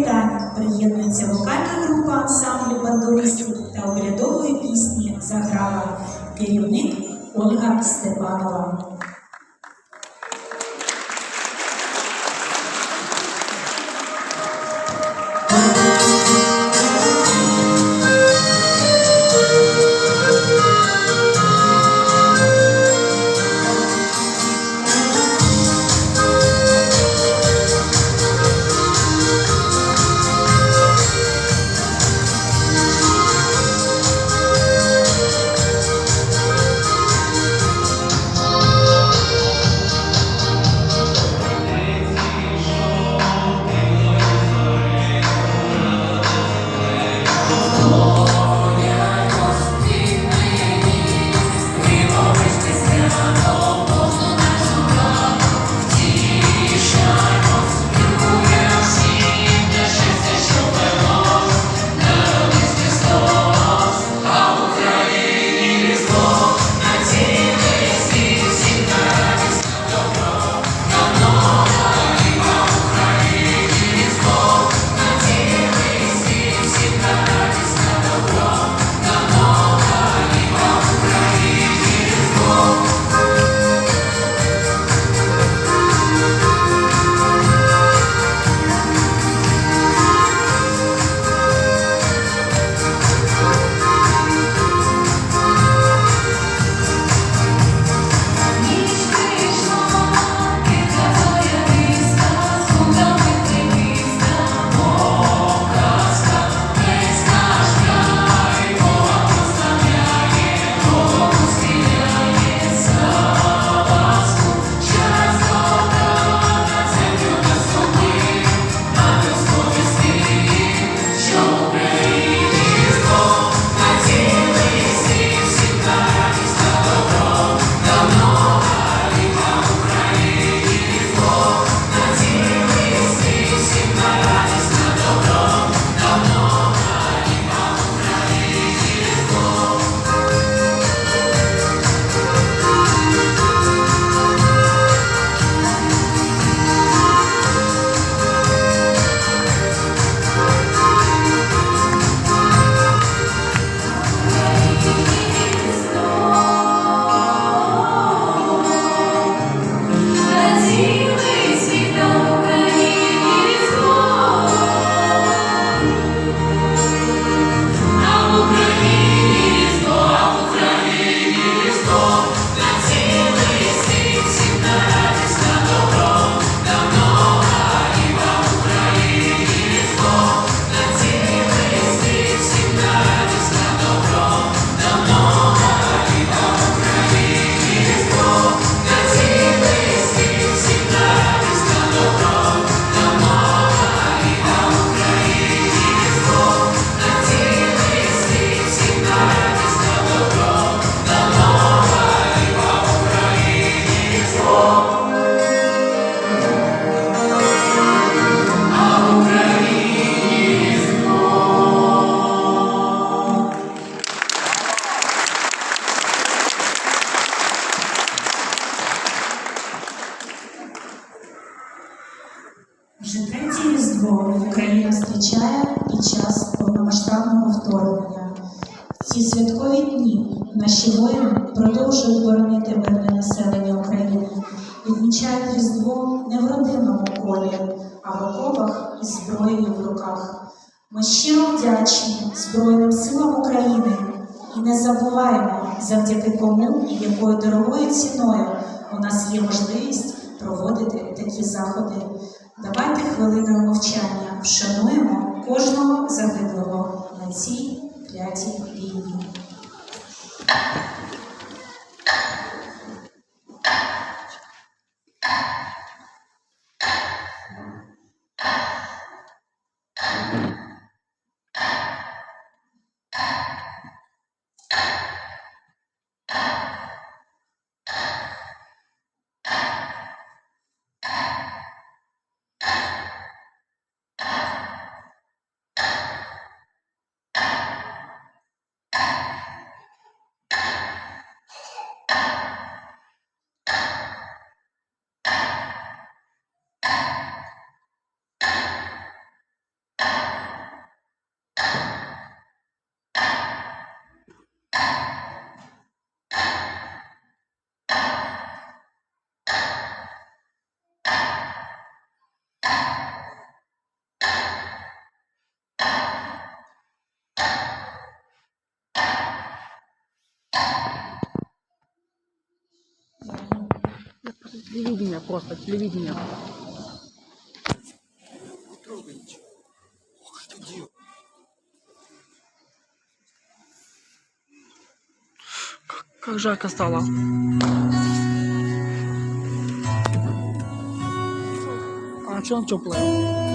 привітання приєднується вокальна група ансамблю бандуристів та урядової пісні заграла керівник Ольга Степанова. телевидение просто, телевидение. Как, как жарко стало. А что он теплый?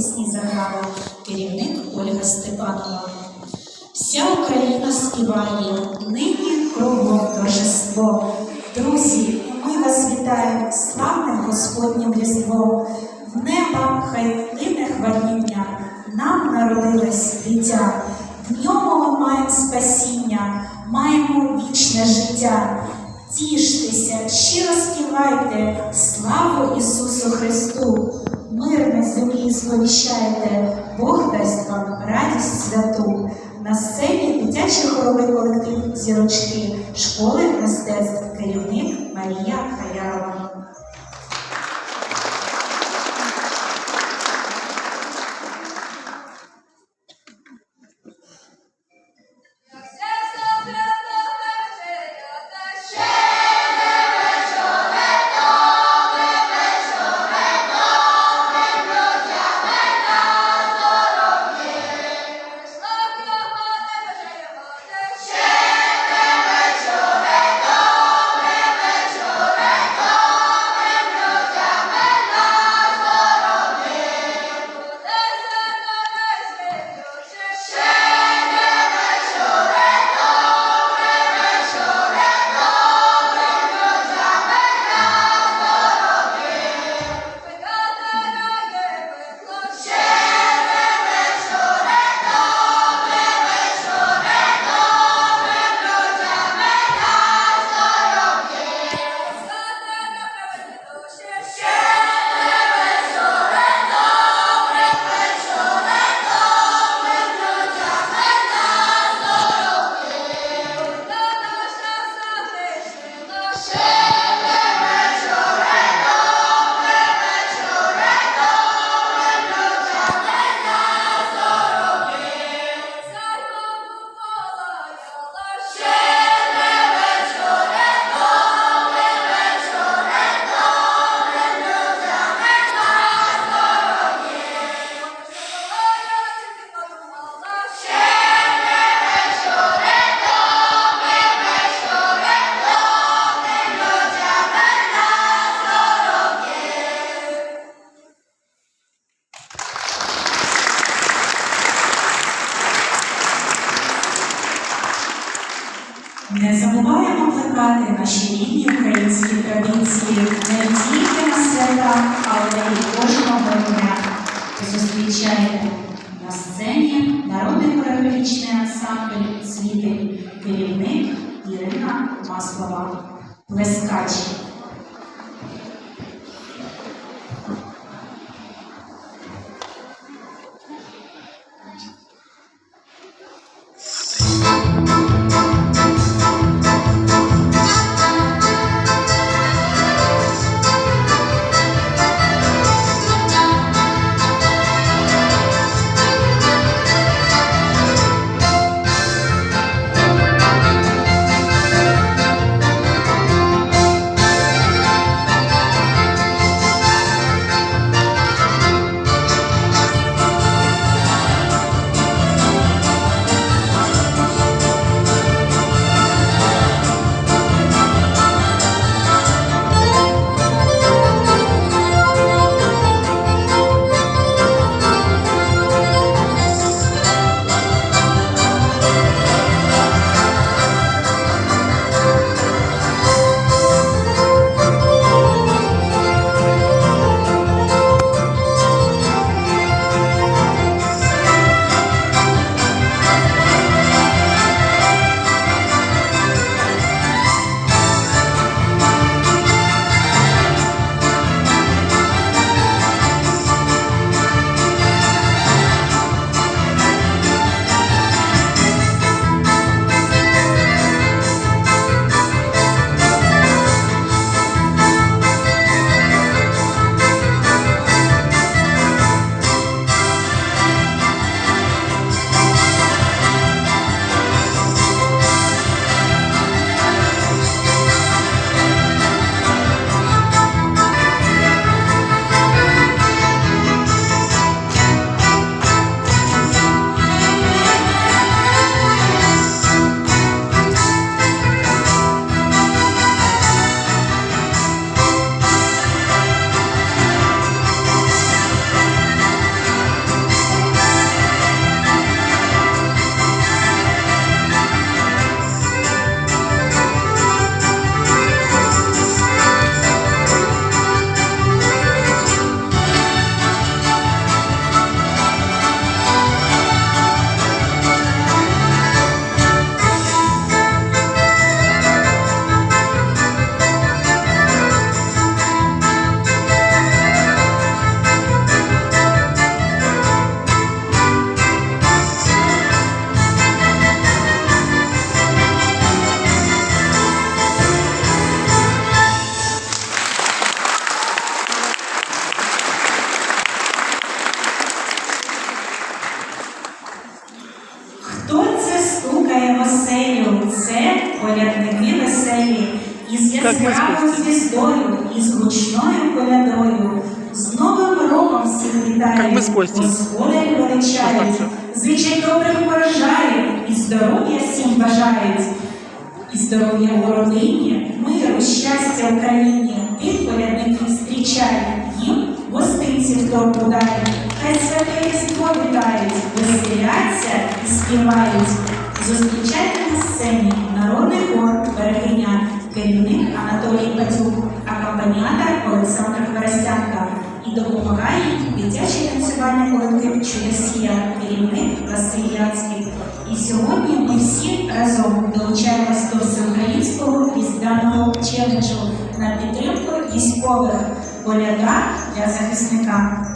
пісні заграла керівник Ольга Степанова. Вся Україна співає, нині кругом торжество. Друзі, ми вас вітаємо славним Господнім Різдвом. В неба хай лине хваління, нам народилось дитя. В ньому ми маємо спасіння, маємо вічне життя. Тіштеся, щиро співайте, славу Ісусу Христу! Запалює. Це колядники веселі. Із яскравою звіздою, із гучною колядою. З Новим роком всіх вітають, господарі величають, звичай добрих вражають, і здоров'я всім бажають. І здоров'я в родині, миру, щастя в країні, тих колядників зустрічає, їм гостинці в торбу дають, хай святе різдво вітають, веселяться і співають. Зустрічайте на сцені народний хор Берегиня, керівник Анатолій Патюк, акомпаніатор Олександр Хворостянка і допомагає дитячий танцювальний колектив Чудесія, керівник Василь Яцький. І сьогодні ми всі разом долучаємось до всеукраїнського різдвяного челенджу на підтримку військових коляда для захисника.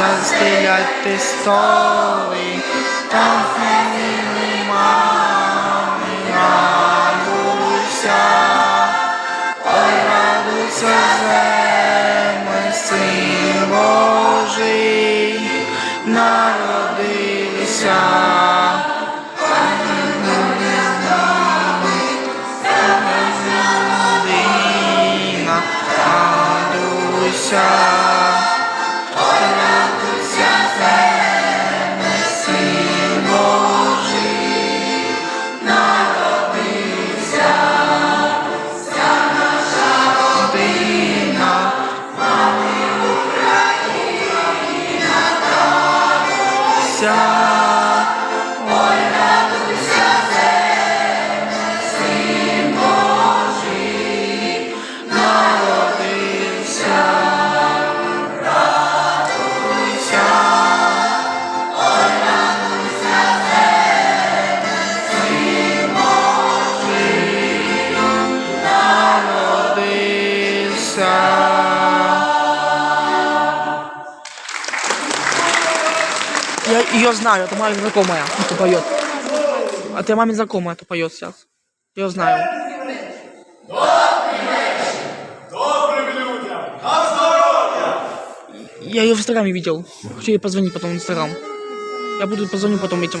Застелять ти столи, та фіни мами, знаю, это маме знакомая, кто поет. Это маме знакомая, кто поет сейчас. Я знаю. Добрим людям! На здоров'я! Я ее в инстаграме видел. Хочу ей позвонить потом в инстаграм. Я буду позвоню потом этим